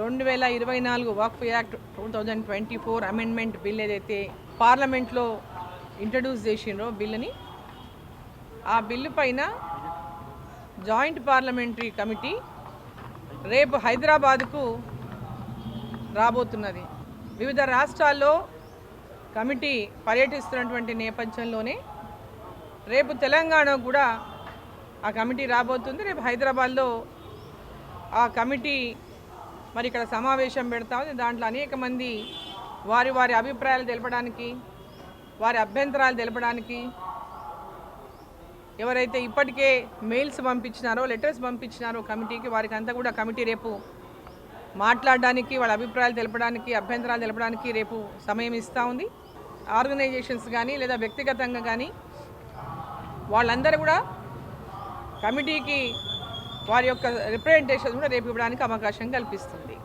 రెండు వేల ఇరవై నాలుగు Waqf act two thousand twenty four amendment bill ఏదైతే పార్లమెంట్లో ఇంట్రడ్యూస్ చేసిండ్రో బిల్లుని ఆ బిల్లు పైన జాయింట్ పార్లమెంటరీ కమిటీ రేపు హైదరాబాద్కు రాబోతున్నది. వివిధ రాష్ట్రాల్లో కమిటీ పర్యటిస్తున్నటువంటి నేపథ్యంలోనే రేపు తెలంగాణ కూడా ఆ కమిటీ రాబోతుంది. రేపు హైదరాబాద్లో ఆ కమిటీ మరి ఇక్కడ సమావేశం పెడతా. ఉంది దాంట్లో అనేక మంది వారి వారి అభిప్రాయాలు తెలపడానికి వారి అభ్యంతరాలు తెలపడానికి ఎవరైతే ఇప్పటికే మెయిల్స్ పంపించినారో లెటర్స్ పంపించినారో కమిటీకి వారికి అంతా కూడా కమిటీ రేపు మాట్లాడడానికి వాళ్ళ అభిప్రాయాలు తెలపడానికి అభ్యంతరాలు తెలపడానికి రేపు సమయం ఇస్తూ ఉంది. ఆర్గనైజేషన్స్ కానీ లేదా వ్యక్తిగతంగా కానీ వాళ్ళందరూ కూడా కమిటీకి వారి యొక్క రిప్రజెంటేషన్ కూడా రేపు ఇవ్వడానికి అవకాశం కల్పిస్తుంది.